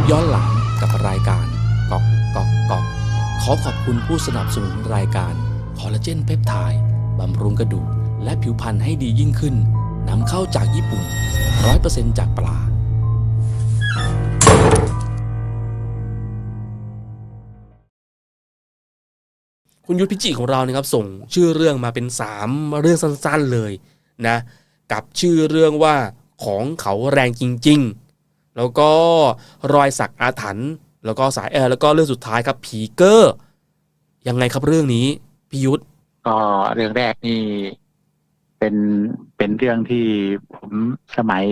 ปย้อนหลังกับรายการกอกกอกกอกขอขอบคุณผู้สนับสนุนรายการคอลลาเจนเพปไทด์บำรุงกระดูกและผิวพรรณให้ดียิ่งขึ้นนำเข้าจากญี่ปุ่น 100%จากปลาคุณยุทธพิจิของเรานะครับส่งชื่อเรื่องมาเป็น 3 เรื่องสั้นๆเลยนะกับชื่อเรื่องว่าของเขาแรงจริงๆ แล้วก็รอยสักอาถรรพ์แล้วก็สายแอร์แล้วก็เรื่องสุดท้ายครับ ผีเกอร์ยังไงครับเรื่องนี้พี่ยุทธก็เรื่องแรกนี่เป็นเป็นเรื่องที่ผมสมัย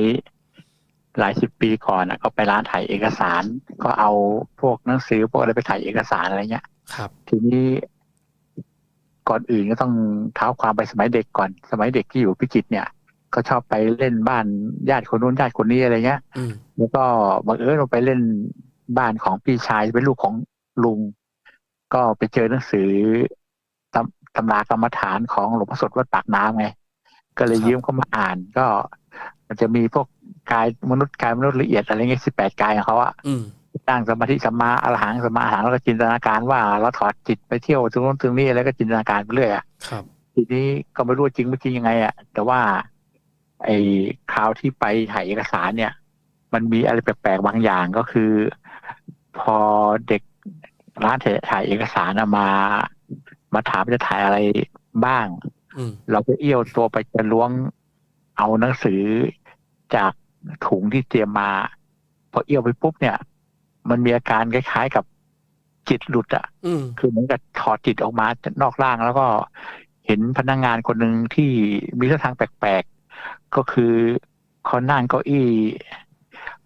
หลายสิบปีก่อนนะก็ไปร้านถ่ายเอกสาร ก็เอาพวกหนังสือพวกอะไรไปถ่ายเอกสารอะไรเงี้ย ครับ ทีนี้ก่อนอื่นก็ต้องเท้าความไปสมัยเด็กก่อน สมัยเด็กที่อยู่พิจิตรเนี่ย ก็ชอบไปเล่นบ้านญาติคนนู้นญาติคนนี้อะไรเงี้ยอืมแล้วก็บังเอิญเราไปเล่นบ้านของพี่ชายเป็นลูกของลุง ก็ไปเจอหนังสือตำตำรากรรมฐานของหลวงพ่อสดวัดปากน้ำไง ก็เลยยืมเข้ามาอ่าน ก็ มันจะมีพวกกายมนุษย์กายมนุษย์ละเอียดอะไรเงี้ยสิบแปดกายของเขาอะอืมตั้งสมาธิสัมมาอรหังสัมมาอรหังแล้วก็จินตนาการว่าเราถอดจิตไปเที่ยวตรงนู้นตรงนี้แล้วก็จินตนาการไปเรื่อยอะครับทีนี้ก็ไม่รู้จริงไม่จริงยังไงอะแต่ว่า ไอ้คราวที่ไปถ่ายเอกสารเนี่ย มันมีอะไรแปลกๆบางอย่างก็คือ พอเด็กร้านถ่ายเอกสารน่ะมา มาถามจะถ่ายอะไรบ้างอืมเราก็เอี้ยวตัวไปจะล้วงเอาหนังสือจากถุงที่เตรียมมา พอเอี้ยวไปปุ๊บเนี่ย มันมีอาการคล้ายๆกับจิตหลุดอะอืมคือเหมือนกับถอดจิตออกมาจากนอกร่างแล้วก็เห็นพนักงานคนหนึ่งที่มีท่าทางแปลกๆ ก็คือเขานั่งเก้าอี้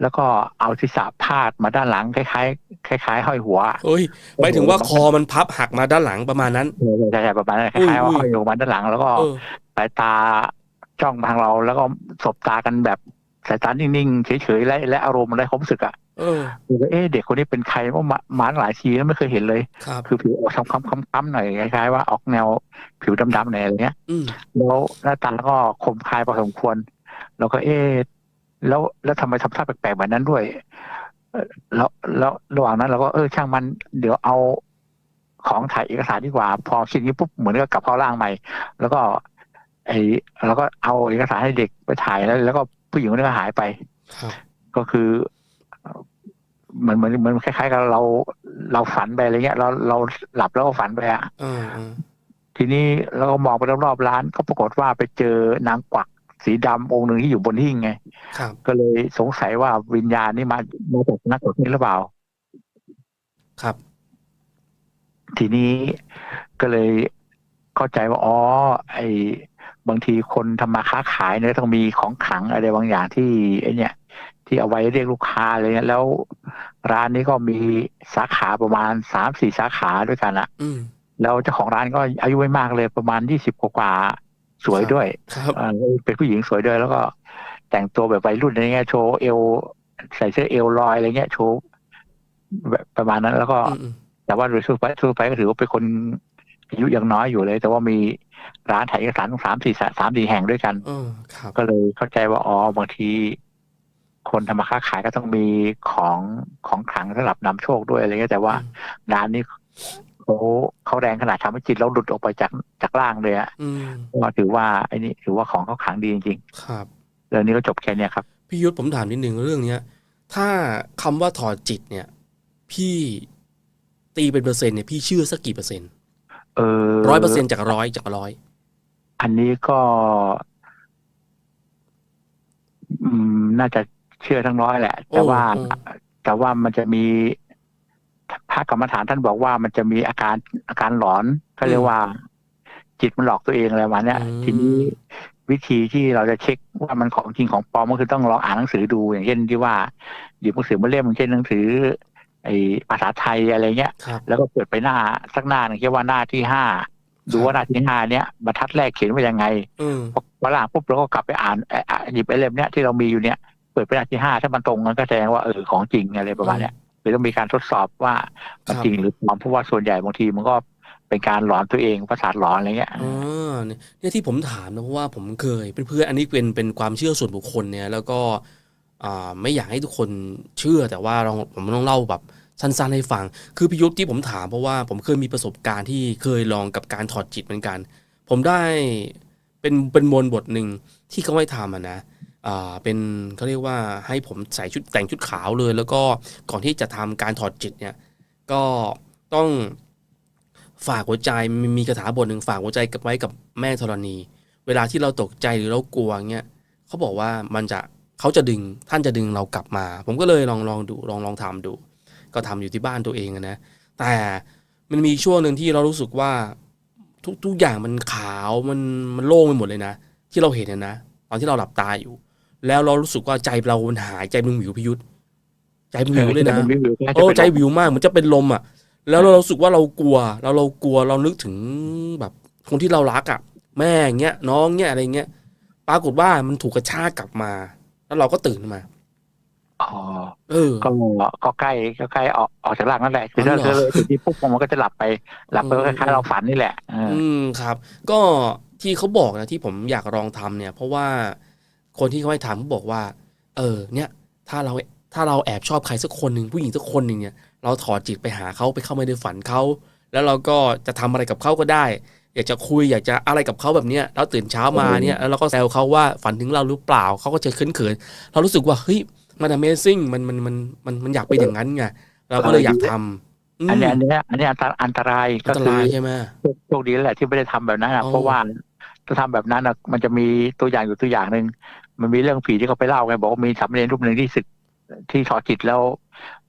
แล้วก็เอาศีรษะพาดมาด้านหลังคล้ายๆคล้ายๆห้อยหัวเอ้ยหมายถึงว่าคอมันพับหักมาด้านหลังประมาณนั้นใช่ใช่ประมาณนั้นคอุ้ยล้ายๆว่าอุ้ยห้อยหัวมาด้านหลัง แล้วก็เออสายตาจ้องมาทางเราแล้วก็สบตากันแบบสายตานิ่งๆเฉยๆและและอารมณ์อะไรความรู้สึกอะ เออคือว่าเอ๊ะเด็กคนนี้เป็นใครว่ามามาหลายทีแล้วไม่เคยเห็นเลยครับคือผิวออกช้ำๆๆๆหน่อยคล้ายๆว่าออกแนวผิวดำๆหน่อยอะไรเงี้ยอืมแล้วหน้าตาก็คมคายพอสมควร แล้วก็เอ๊ะแล้วแล้วทำไมทำท่าแปลกๆแบบนั้นด้วยเอ่อแล้วแล้วระหว่างนั้นเราก็เออช่างมันเดี๋ยวเอาของถ่ายเอกสารดีกว่า พอคิดนี้ปุ๊บเหมือนกับกลับเข้าร่างใหม่ แล้วก็ ไอ้แล้วก็เอาเอกสารให้เด็กไปถ่ายแล้ว แล้วก็ผู้หญิงคนนี้ก็หายไปครับก็คือเอ่อเห มือนเหมือนเหมือนคล้ายๆกับเราเราฝันไปอะไรเงี้ย เราเราหลับแล้วก็ฝันไปอะเออเออทีนี้เราก็มองไปรอบๆร้านก็ปรากฏว่าไปเจอนางกวักสีดำองค์หนึ่งที่อยู่บนหิ้งไงครับก็เลยสงสัยว่าวิญญาณนี่มามาจากนักกวักนี้หรือเปล่า ครับ ทีนี้ก็เลยเข้าใจว่าอ๋อไอ้บางทีคนทำมาค้าขายเนี่ยต้องมีของขลังอะไรบางอย่างที่ไอ้เนี่ย ที่เอาไว้เรียกลูกค้าอะไรเงี้ยแล้วร้านนี้ก็มีสาขาประมาณสามสี่สาขาด้วยกันอะอืมแล้วเจ้าของร้านก็อายุไม่มากเลยประมาณยี่สิบกว่าๆสวยด้วยครับอ่าเป็นผู้หญิงสวยด้วย แล้วก็แต่งตัวแบบวัยรุ่นอะไรเงี้ยโชว์เอว ใส่เสื้อเอวลอยอะไรเงี้ยโชว์แบบประมาณนั้น แล้วก็อืมอืมแต่ว่าโดยทั่วไปทั่วไปก็ถือว่าเป็นคนอายุยังน้อยอยู่เลย แต่ว่ามีร้านถ่ายเอกสารสามสี่สามสี่แห่งด้วยกันเออครับก็เลยเข้าใจว่าอ๋อบางที คนทำมาค้าขายก็ต้องมีของของขลังสำหรับนำโชคด้วยอะไรเงี้ยแต่ว่าร้านนี้เขาเขาแรงขนาดทำให้จิตเราหลุดออกไปจากจากร่างเลยอะอืมก็ถือว่าไอ้นี่ถือว่าของเขาขลังดีจริงครับๆเรื่องนี้ก็จบแค่เนี้ยครับพี่ยุทธผมถามนิดนึงเรื่องเนี้ย ถ้าคำว่าถอดจิตเนี่ย พี่ตีเป็นเปอร์เซ็นต์เนี่ยพี่เชื่อสักกี่เปอร์เซ็นต์เออร้อยเปอร์เซ็นต์จากร้อยจากร้อยอันนี้ก็ อืมน่าจะ เชื่อทั้งร้อยแหละ แต่ว่าโอ้แต่ว่ามันจะมีพระกรรมฐานท่านบอกว่ามันจะมีอาการอาการหลอนก็เรียกว่า จิตมันหลอกตัวเองอะไรประมาณเนี้ยอืมทีนี้วิธีที่เราจะเช็คว่ามันของจริงของปลอมก็คือต้องลองอ่านหนังสือดูอย่างเช่นที่ว่าหยิบหนังสือมาเล่มอย่างเช่นหนังสือ ไอภาษาไทยอะไรเงี้ยครับแล้วก็เปิดไปหน้าสักหน้าหนึ่งเรียกว่าหน้าที่ห้าดูว่าหน้าที่ห้าเนี้ยบรรทัดแรกเขียนว่ายังไงอืมพอพอหลังปุ๊บเราก็กลับไปอ่านเอ่ออะหยิบไอ้เล่มเนี้ยที่เรามีอยู่เนี้ย เปิดไปหน้าที่ห้าถ้ามันตรงกันก็แสดงว่าเออของจริงอะไรประมาณเนี้ยหรือต้องมีการทดสอบว่ามันจริงหรือปลอมเพราะว่าส่วนใหญ่บางทีมันก็เป็นการหลอนตัวเองประสาทหลอนอะไรเงี้ยอ๋อเนี่ยเนี่ยที่ผมถามนะเพราะว่าผมเคยเป็นเพื่อนอันนี้เป็นเป็นความเชื่อส่วนบุคคลเนี่ย แล้วก็อ่าไม่อยากให้ทุกคนเชื่อแต่ว่าเราผมต้องเล่าแบบสั้นๆให้ฟัง คือพิยุทธ์ที่ผมถามเพราะว่าผมเคยมีประสบการณ์ที่เคยลองกับการถอดจิตเหมือนกัน ผมได้เป็นเป็นมนต์บทหนึ่งที่เขาให้ทำอะนะอ่า เป็นเขาเรียกว่าให้ผมใส่ชุดแต่งชุดขาวเลย แล้วก็ก่อนที่จะทำการถอดจิตเนี่ยก็ต้องฝากหัวใจมีมีคาถาบทหนึ่งฝากหัวใจกับไว้กับแม่ธรณี เวลาที่เราตกใจหรือเรากลัวเงี้ยเขาบอกว่ามันจะเขาจะดึงท่านจะดึงเรากลับมา ผมก็เลยลองลองดูลองลองทำดู ก็ทำอยู่ที่บ้านตัวเองนะแต่มันมีช่วงหนึ่งที่เรารู้สึกว่าทุกทุกอย่างมันขาวมันมันโล่งไปหมดเลยนะ ที่เราเห็นนะนะตอนที่เราหลับตาอยู่ แล้วเรารู้สึกว่าใจเรามันหายใจมันหวิวพิยุทธ์ใจมันหวิวเลยนะวิวๆเออใจวิวมากเหมือนจะเป็นลมอะ แล้วเรารู้สึกว่าเรากลัว เราเรากลัวเรานึกถึงแบบคนที่เรารักอะ แม่เงี้ยน้องเงี้ยอะไรเงี้ยปรากฏว่ามันถูกกระชากกลับมา แล้วเราก็ตื่นขึ้นมาอ๋อเออก็ก็ใกล้ก็ใกล้ออกออกจากร่างนั่นแหละคือถ้าอ๋อเหรอเลยถึงที่ปุ๊บมันก็จะหลับไป หลับไปก็คล้ายๆเราฝันนี่แหละเอออืมครับ ก็ที่เขาบอกนะที่ผมอยากลองทำเนี่ย เพราะว่า คนที่เขาให้ทำเขาบอกว่า เออ เนี่ย ถ้าเราถ้าเราแอบชอบใครสักคนหนึ่งผู้หญิงสักคนหนึ่งเนี่ย เราถอดจิตไปหาเขาไปเข้ามาในฝันเขาแล้วเราก็จะทำอะไรกับเขาก็ได้ อยากจะคุยอยากจะอะไรกับเขาแบบเนี้ยแล้วตื่นเช้ามาเนี่ยแล้วเราก็แซวเขาว่าฝันถึงเราหรือเปล่าเขาก็จะเขินเขินๆเรารู้สึกว่าเฮ้ยมัน Amazing มันมันมันมันมันอยากเป็นอย่างนั้นไงเราก็เลยอยากทำมอันนี้อันเนี้ยอันนี้อันตรอันตรายอัก็นตคือรายใช่ไหมโชคดีแล้วแหละที่ไม่ได้ทำแบบนั้นอะอ๋อเพราะว่า ถ้าทำแบบนั้นอะมันจะมีตัวอย่างอยู่ตัวอย่างหนึ่งมันมีเรื่องผีที่เขาไปเล่าไงบอกว่ามีสามเณรรูปหนึ่งที่ศึกที่ถอดจิตแล้ว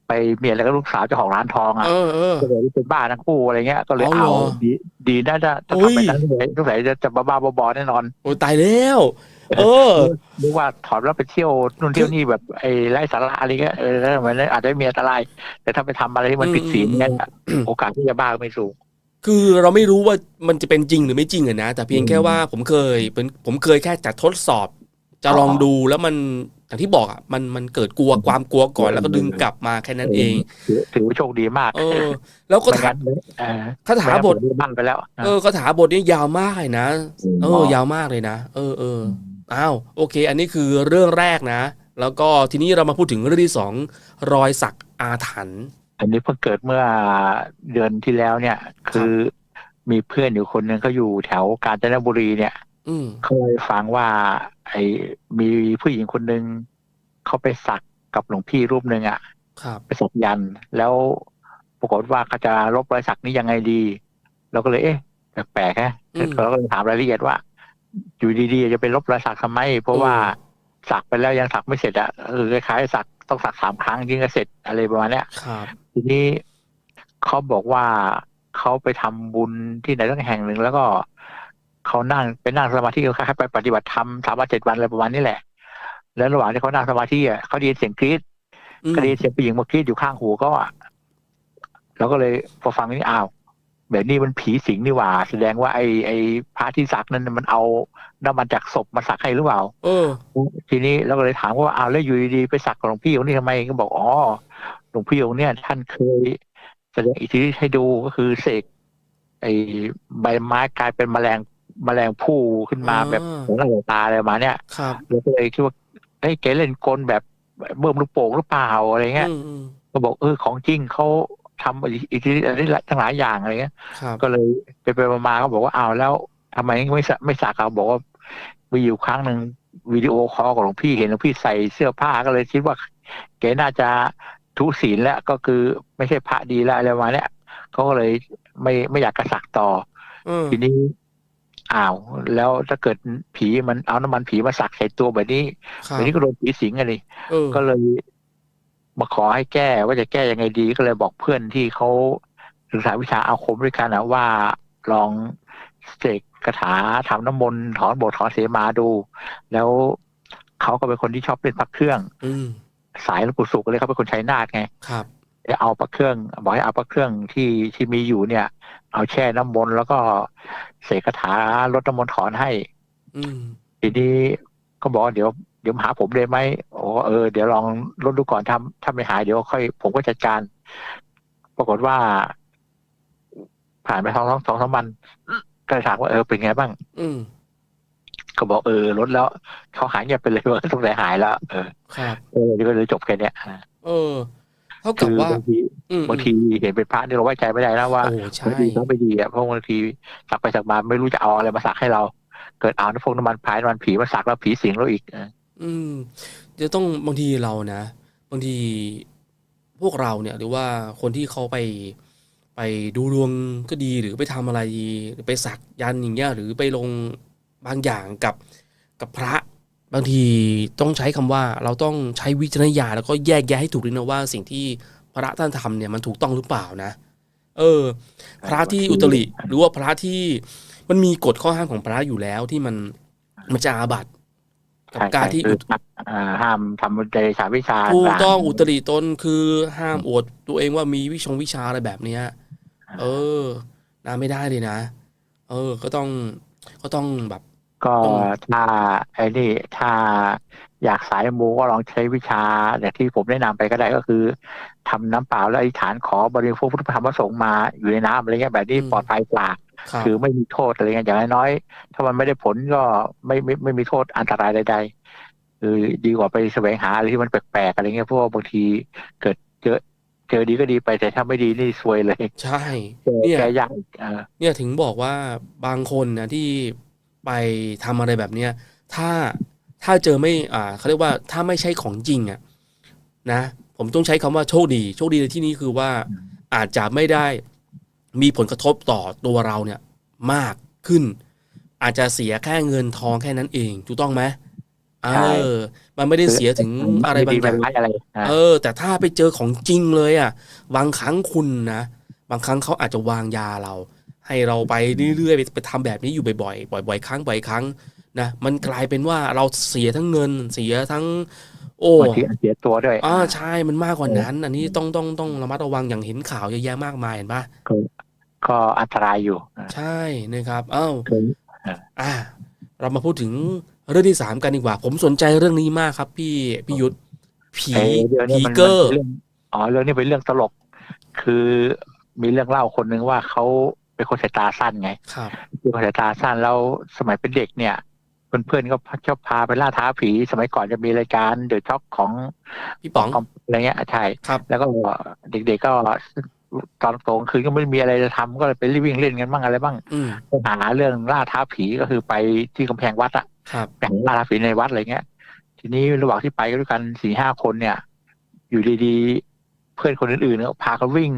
ไปเมียแล้วก็ลูกสาวเจ้าของร้านทองอะเออเออก็เลยเป็นบ้าทั้งคู่อะไรเงี้ย ก็เลยอ๋อเหรเอาอดีดีน่าจะถ้าโอ้ยทำแบบนั้นเลยสงสัยจะจะบ้าๆบอๆแน่นอนโอ้ยตายแล้วเออนึกว่าถอดแล้วไปเที่ยวนู่นเที่ยวนี่แบบไอ้ไร้สาระอะไรเงี้ยเออแล้วมันอาจจะมีอันตราย แต่ถ้าไปทำอะไรที่มันผิดศีลเนี่ยโอกาสที่จะบ้าก็ไม่สูง คือเราไม่รู้ว่ามันจะเป็นจริงหรือไม่จริงอะนะ แต่เพียงแค่ว่าผมเคยเป็นผมเคยแค่จะทดสอบ จะลองดูแล้วมันอย่างที่บอกอะมันมันเกิดกลัวความกลัวก่อนแล้วก็ดึงกลับมาแค่นั้นเองถือถือว่าโชคดีมาก เออ แล้วก็ไม่ถางั้นเออคาถาบทไม่งั้นผมบ้านไปแล้ว เออคาถาบทนี้ยาวมากเลยนะเออยาวมากเลยนะเออเอออ้าวโอเค อันนี้คือเรื่องแรกนะ แล้วก็ทีนี้เรามาพูดถึงเรื่องที่สองรอยสักอาถรรพ์ อันนี้เพิ่งเกิดเมื่อเดือนที่แล้วเนี่ย คือมีเพื่อนอยู่คนหนึ่งเขาอยู่แถวกาญจนบุรีเนี่ยอืมเขาเลยฟังว่า ไอ้มีผู้หญิงคนหนึ่งเขาไปสักกับหลวงพี่รูปหนึ่งอะครับไปสักยันต์แล้วปรากฏว่าเขาจะลบรอยสักนี้ยังไงดี เราก็เลยเอ๊ะแปลกๆฮะอืมเราก็เลยถามรายละเอียดว่า อยู่ดีๆจะไปลบรอยสักทำไม เพราะว่าอืมสักไปแล้วยังสักไม่เสร็จอะเออคล้ายๆสัก ต้องสักสามครั้งจริงก็เสร็จอะไรประมาณเนี้ยครับทีนี้เขาบอกว่าเขาไปทำบุญที่ไหนสักแห่งหนึ่งแล้วก็เขานั่งไปนั่งสมาธิคล้ายๆไปปฏิบัติธรรมสามวันเจ็ดวันอะไรประมาณนี้แหละ แล้วระหว่างที่เขานั่งสมาธิอะเขาได้ยินเสียงกรี๊ดอืมก็ได้ยินเสียงผู้หญิงมากรี๊ดอยู่ข้างหูก็อะเราก็เลยพอฟังนี่อ้าว แบบนี้มันผีสิงนี่หว่า แสดงว่าไอ้ไอ้พระที่สักนั้นมันเอาน้ำมันจากศพมาสักให้หรือเปล่าเออทีนี้เราก็เลยถามว่าอ้าวแล้วอยู่ดีๆไปสักกับหลวงพี่องค์นี้ทำไมก็บอกอ๋อหลวงพี่องค์เนี่ย ท่านเคยแสดงอิทธิฤทธิ์ให้ดูก็คือเสกไอ้ใบไม้กลายเป็นแมลงแมลงผู้ขึ้นมาอ่าแบบเหมือนหน้าตาอะไรประมาณเนี้ยครับเราก็เลยคิดว่าเฮ้ยแกเล่นกลแบบเบิ่มลูกโป่งหรือเปล่าอะไรเงี้ยอืมอืมก็บอกเออของจริงเขา ทำอิทธิฤทธิ์อะไรทั้งหลายอย่างอะไรเงี้ยครับก็เลยไปไปๆมาๆก็บอกว่าอ้าวแล้วทำไมไม่สะไม่สักเขาบอกว่ามีอยู่ครั้งหนึ่งวิดีโอคอลกับหลวงพี่เห็นหลวงพี่ใส่เสื้อผ้าก็เลยคิดว่าแกน่าจะทุศีลแล้วก็คือไม่ใช่พระดีแล้วอะไรประมาณเนี้ยเขาก็เลยไม่ไม่อยากกระสักต่อเออทีนี้อ้าว แล้วถ้าเกิดผีมันเอาน้ำมันผีมาสักใส่ตัวแบบนี้ครับแบบนี้ก็โดนผีสิงอะดิเออก็เลย มาขอให้แก้ว่าจะแก้ยังไงดีก็เลยบอกเพื่อนที่เขาศึกษาวิชาอาคมด้วยกันนะว่าลองเสกคาถาทำน้ำมนต์ถอนบทถอนเสมาดู แล้วเขาก็เป็นคนที่ชอบเล่นปักเครื่องอืมสายหลวงปู่สุกเลยเขาเป็นคนชัยนาทไงครับเอาปักเครื่องบอกให้เอาปักเครื่องที่ที่มีอยู่เนี่ย เอาแช่น้ำมนต์แล้วก็เสกคาถาลดน้ำมนต์ถอนให้อืมทีนี้ ก็บอกว่าเดี๋ยวเดี๋ยวมาหาผมเลยไหมโอ้เออเดี๋ยวลองลดดูก่อนทำถ้าไม่หายเดี๋ยวค่อย ผมก็จัดการ ปรากฏว่า ผ่านไปสองสองสองสามวันก็เลยถามว่าเออเป็นไงบ้าง อืมก็บอกเออลดแล้วเขาหายเงียบไปเลยว่าสงสัยหายแล้วเออครับเออนี่ก็เลยจบแค่เนี้ยอ่าเออเท่ากับคือว่าบางทีอืมบางทีเห็นเป็นพระนี่เราไว้ใจไม่ได้นะว่าโอ้ใช่ไม่ดีก็ไม่ดีอะเพราะบางทีสักไปสักมาไม่รู้จะเอาอะไรมาสักให้เรา เกิดเอาน้ำพงน้ำมันพายน้ำมันผีมาสักแล้วผีสิงเราอีกอะอืมจะต้องบางทีเรานะ บางทีพวกเราเนี่ย หรือว่าคนที่เขาไปไปดูดวงก็ดีหรือไปทำอะไรหรือไปสักยันต์อย่างเงี้ยหรือไปลงบางอย่างกับกับพระบางทีต้องใช้คำว่าเราต้องใช้วิจารณญาณแล้วก็แยกแยะให้ถูกด้วยนะว่าสิ่งที่พระท่านทำเนี่ยมันถูกต้องหรือเปล่านะ เออ พระที่อุตริหรือว่าพระที่มันมีกฎข้อห้ามของพระอยู่แล้วที่มันมันจะอาบัติกับใช่การที่ใช่อุคืออ่าห้ามทำใจสามวิชาถูกต้องต่างๆอุตริตนคือห้ามอวดตัวเองว่ามีวิชงวิชาอะไรแบบเนี้ย เออนะไม่ได้เลยนะ เออ ก็ต้องก็ต้องแบบ ก็ต้องถ้าไอ้นี่ถ้า อยากสายมูก็ลองใช้วิชาอย่างที่ผมแนะนำไปก็ได้ก็คือทำน้ำเปล่าแล้วอธิษฐานขอบริโภคพุทธธรรมประสงค์มาอยู่ในน้ำอะไรเงี้ยแบบนี้ปลอดภัยกว่าครับคือไม่มีโทษอะไรเงี้ยอย่างน้อยๆถ้ามันไม่ได้ผลก็ไม่ไม่ไม่มีโทษอันตรายใด ๆ คือดีกว่าไปแสวงหาอะไรที่มันแปลกๆอะไรเงี้ยเพราะว่าบางทีเกิดเจอเจอดีก็ดีไปแต่ถ้าไม่ดีนี่ซวยเลย ใช่แก้เนี่ยแก้ยากอีกเออเนี่ยถึงบอกว่าบางคนนะที่ไปทำอะไรแบบเนี้ยถ้า ถ้าเจอไม่อ่าเขาเรียกว่าถ้าไม่ใช่ของจริงอะนะ ผมต้องใช้คำว่าโชคดี โชคดีในที่นี้คือว่าอาจจะไม่ได้มีผลกระทบต่อตัวเราเนี่ยมากขึ้น อาจจะเสียแค่เงินทองแค่นั้นเองถูกต้องไหมเออ มันไม่ได้เสียถึงอะไรบางอย่างม่ดีม่ร้ายอะไรอะเออ แต่ถ้าไปเจอของจริงเลยอะบางครั้งคุณนะบางครั้งเขาอาจจะวางยาเรา ให้เราไปเรื่อยๆไปไปทำแบบนี้อยู่บ่อยๆบ่อยๆครั้งบ่อยครั้ง นะมันกลายเป็นว่าเราเสียทั้งเงินเสียทั้ง โอ้บางทีเสียตัวด้วย อ่าใช่มันมากกว่านั้น อันนี้ต้องต้องต้องระมัดระวังอย่างเห็นข่าวเยอะแยะมากมายเห็นปะก็อันตรายอยู่อะใช่นะครับเอ้าเคยอ่า เรามาพูดถึงเรื่องที่สามกันดีกว่า ผมสนใจเรื่องนี้มากครับ พี่พี่ยุทธผีไอ้เรื่องนี้ผีมันเกอร์มันเป็นเรื่องอ๋อเรื่องนี้เป็นเรื่องตลก คือมีเรื่องเล่าคนหนึ่งว่าเขาเป็นคนสายตาสั้นไง ครับเป็นคนสายตาสั้นแล้วสมัยเป็นเด็กเนี่ย เพื่อนๆก็ชอบพาไปล่าท้าผี สมัยก่อนจะมีรายการเดอะช็อกของพี่ป๋องของอะไรเงี้ยใช่ครับแล้วก็เด็กๆก็ตอนโตกลางคืนก็ไม่มีอะไรจะทำก็เลยไปวิ่งเล่นกันบ้างอะไรบ้างอืมไปหาเรื่องล่าท้าผีก็คือไปที่กำแพงวัดอะครับไปหาล่าท้าผีในวัดอะไรเงี้ย ทีนี้ระหว่างที่ไปกันด้วยกันสี่ห้าคนเนี่ย อยู่ดีๆ เพื่อนคนอื่นๆก็พากันวิ่ง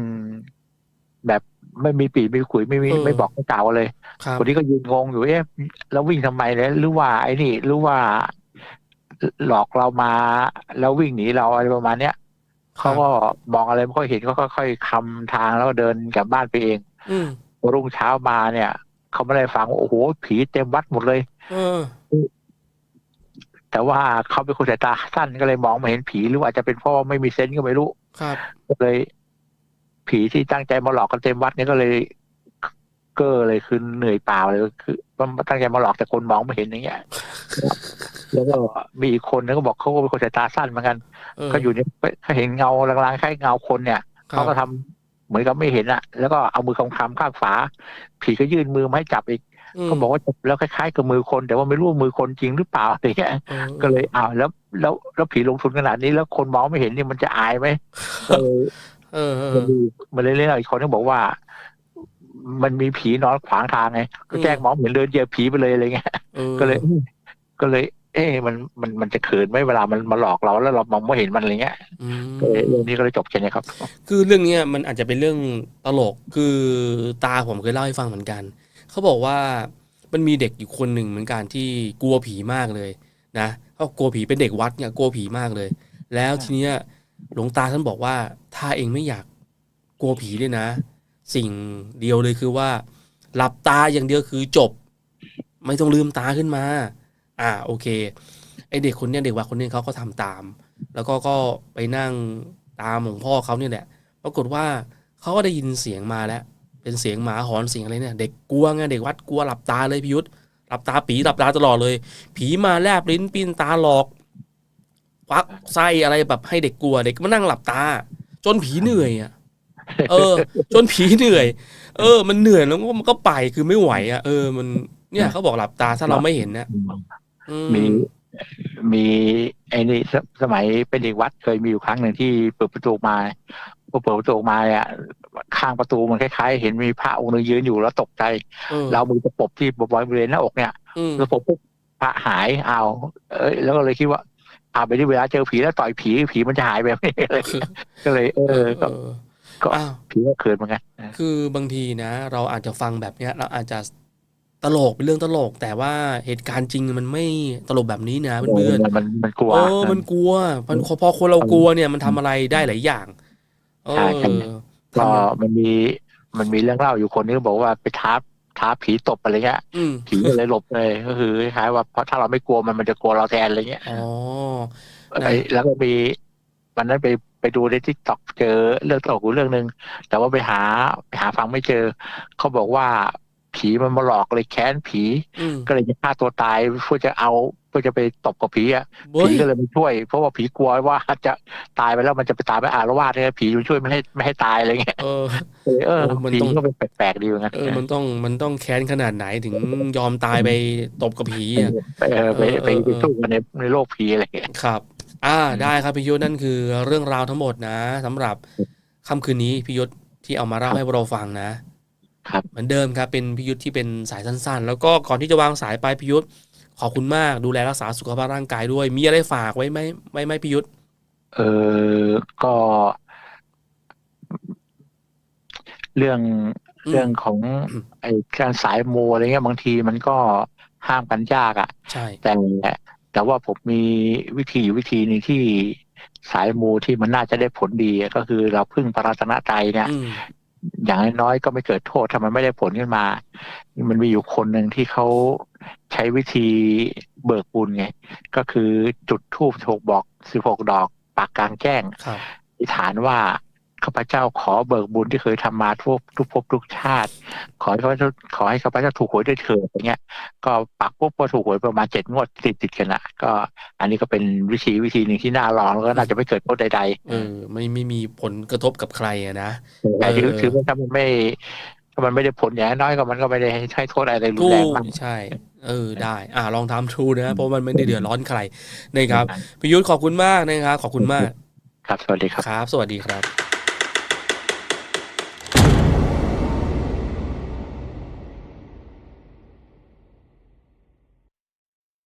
แบบไม่มีปีไม่มีขุยไม่มีเออไม่บอกไม่กล่าวเลยครับคนนี้ก็ยืนงงอยู่เอ๊ะแล้ววิ่งทำไมเนี่ยหรือว่าไอ้นี่หรือว่าหลอกเรามา แล้ววิ่งหนีเราอะไรประมาณเนี้ยเขาก็มองอะไรไม่ค่อยเห็นก็ค่อยๆคำทางแล้วก็เดินกลับบ้านไปเอง อืมพอรุ่งเช้ามาเนี่ยเขาไม่ได้ฟังว่าโอ้โหผีเต็มวัดหมดเลย เออ แต่ว่าเขาเป็นคนสายตาสั้นก็เลยมองไม่เห็นผีหรือว่าอาจจะเป็นเพราะว่าไม่มีเซนส์ก็ไม่รู้ครับก็เลย ผีที่ตั้งใจมาหลอกกันเต็มวัดเนี่ยก็เลยเก้อเลยคือเหนื่อยเปล่าเลยคือมันตั้งใจมาหลอกแต่คนมองไม่เห็นอย่างเงี้ยแล้วก็มีอีกคนนึงก็บอกเขาก็เป็นคนสายตาสั้นเหมือนกันเออก็อยู่เนี่ยเขาเห็นเงาลางๆคล้ายเงาคนเนี่ยครัเขาบก็ทำเหมือนกับไม่เห็นอะแล้วก็เอามือคำคำๆข้างฝา ผีก็ยื่นมือมาให้จับอีกมก็บอกว่าจับแล้วคล้ายๆกับมือคน แต่ว่าไม่รู้ว่ามือคนจริงหรือเปล่าอะไรเงี้ยออก็เลยอ้าวแล้วแล้วแล้วผีลงทุนขนาดนี้แล้วคนมองไม่เห็นนี่มันจะอายไหม ก็เลยเออเออมันมีมันเลยเรื่องอีกคนนึงบอกว่า มันมีผีนอนขวางทางไงก็แกล้งมองไม่เห็นเดินเหยียบผีไปเลยอะไรเงี้ยออก็เลย ก็เลย เอ๊ะมันมันมันจะเขินไหมเวลามันมาหลอกเราแล้วเรามองไม่เห็นมันอะไรเงี้ยอืมก็เลยเรื่องนี้ก็เลยจบแค่นี้ครับ คือเรื่องเนี้ยมันอาจจะเป็นเรื่องตลกคือตาผมเคยเล่าให้ฟังเหมือนกันเขาบอกว่ามันมีเด็กอยู่คนหนึ่งเหมือนกันที่กลัวผีมากเลยนะเขากลัวผีเป็นเด็กวัดเนี่ยกลัวผีมากเลย แล้วทีเนี้ย หลวงตาท่านบอกว่า ถ้าเองไม่อยากกลัวผีเลยนะ สิ่งเดียวเลยคือว่า หลับตาอย่างเดียวคือจบ ไม่ต้องลืมตาขึ้นมา อ่าโอเคไอเด็กคนเนี้ยเด็กวัดคนเนี้ยเขาก็ทำตาม แล้วก็ก็ไปนั่งตามหลวงพ่อเขาเนี่ยแหละปรากฏว่าเขาก็ได้ยินเสียงมาแล้ว เป็นเสียงหมาหอนเสียงอะไรเนี่ย เด็กกลัวไงเด็กวัดกลัวหลับตาเลยพิยุทธหลับตาปีหลับตาตลอดเลย ผีมาแลบลิ้นปิ้นตาหลอก ควักไส้อะไรแบบให้เด็กกลัวเด็กมานั่งหลับตา จนผีเหนื่อยอะเออ จนผีเหนื่อย เออ มันเหนื่อยแล้วมันก็ไปคือไม่ไหวอะเออมันเนี่ยเขาบอกหลับตาถ้าเราไม่เห็นนะอืมีมีไอ้นี่สสมัยเป็นเด็กวัดเคยมีอยู่ครั้งหนึ่งที่เปิดประตูออกมาพอเปิดประตูออกมาอะข้างประตูมันคล้ายๆ เห็นมีพระองค์หนึงยืนอยู่แล้วตกใจเออเรามือจะปบที่บริเวณหน้าอกเนี่ยอืมแล้วปบปุ๊บพระหายเอา เอ้ยแล้วก็เลยคิดว่า อาไปที่เวลาเจอผีแล้วต่อยผีผีมันจะหายแบบนี้เลยก็เลย เอเอออก็เออก็อ้าวผีก็เขินเหมือนกันคือบางทีนะเราอาจจะฟังแบบเนี้ย เราอาจจะตลกเป็นเรื่องตลก แต่ว่าเหตุการณ์จริงมันไม่ตลกแบบนี้นะเพื่อนมันมันกลัๆวเออมันกลัวมันพอคนเรากลัวเนี่ยมันทำอะไรได้หลายอย่างเอใช่อใช่ก็ทำอย่างมันมีมันมีเรื่องเล่าอยู่คนนึงบอกว่าไปท้า ท้าผีตบอะไรเงี้ยอืมผีก็เลยหลบเลยก็คือคล้ายๆว่าเพราะถ้าเราไม่กลัวมันมันจะกลัวเราแทนอะไรเงี้ยอ๋อนะไอ้แล้วก็มีวันนั้นไปไปดูในทิกตอกเจอเรื่องตลกอยู่เรื่องหนึ่งแต่ว่าไปหาไปหาฟังไม่เจอ เขาบอกว่าผีมันมาหลอกเลยแค้นผีอืมก็เลยจะฆ่าตัวตายเพื่อจะเอา เพื่อจะไปตบกับผีอะเว้ผียก็เลยไม่ช่วย เพราะว่าผีกลัวว่าจะตายไปแล้วมันจะไปตายไปอารวาสเนี่ยผีมันช่วยไม่ให้ไม่ให้ตายอะไรเงี้ยเออเออเออโอ้มันผีต้องก็เป็นแปลกๆดีเหมือนกันเออมันต้องมันต้องแค้นขนาดไหนถึงยอมตายไปตบกับผีอะไปเออไปไปเออเออไปสู้กันในในโลกผีอะไรเงี้ยครับ อ่าอืมได้ครับพี่ยุทธนั่นคือเรื่องราวทั้งหมดนะสำหรับค่ำคืนนี้พี่ยุทธที่เอามาเล่าให้พวกเราฟังนะ ครับเหมือนเดิมครับเป็นพี่ยุทธที่เป็นสายสั้นๆ แล้วก็ก่อนที่จะวางสายไปพี่ยุทธ ขอบคุณมากดูแลรักษาสุขภาพร่างกายด้วย มีอะไรฝากไว้ไหมไว้ไหมพี่ยุทธเออก็ เรื่องอืมเรื่องของอืมไอ้การสายมูอะไรเงี้ยบางทีมันก็ห้ามกันยากอะ่ะใช่แต่แต่ว่าผมมีวิธีวิธีหนึงที่สายมูที่มันน่าจะได้ผลดีอะก็คือเราพึ่งพระรัตนตรัยเนี่ยอืมอย่างน้อยๆก็ไม่เกิดโทษถ้ามันไม่ได้ผลขึ้นมา มันมีอยู่คนหนึ่งที่เขา ใช้วิธีเบิกบุญไง ก็คือจุดธูปถูกบอกสิบหกดอกปากกลางแจ้งครับอธิษฐานว่าข้าพเจ้าขอเบิกบุญที่เคยทำมาทุกทุกภพทุกชาติ ขอให้ข้าพเจ้าขอให้ข้าพเจ้าถูกหวยด้วยเถิดอย่างเงี้ย ก็ปักปุ๊บก็ถูกหวยประมาณเจ็ดงวดติดติดๆกันอะก็ อันนี้ก็เป็นวิธีวิธีหนึ่งที่น่าลองแล้วก็น่าจะไม่เกิดโทษใดเออ ไม่ไม่มีผลกระทบกับใครอะนะๆแต่ถือเออถือว่าถ้ามันไม่ ถ้ามันไม่ได้ผลอย่างน้อยก็มันก็ไม่ได้ให้โทษอะไรรุนกู้แรงมากใช่ เออได้ อ่าลองทำทูนะเพราะมันไม่ได้เดือดร้อนใครนะครับพี่ยุทธขอบคุณมากนะครับขอบคุณมาก ครับ สวัสดีครับครับ สวัสดีครับ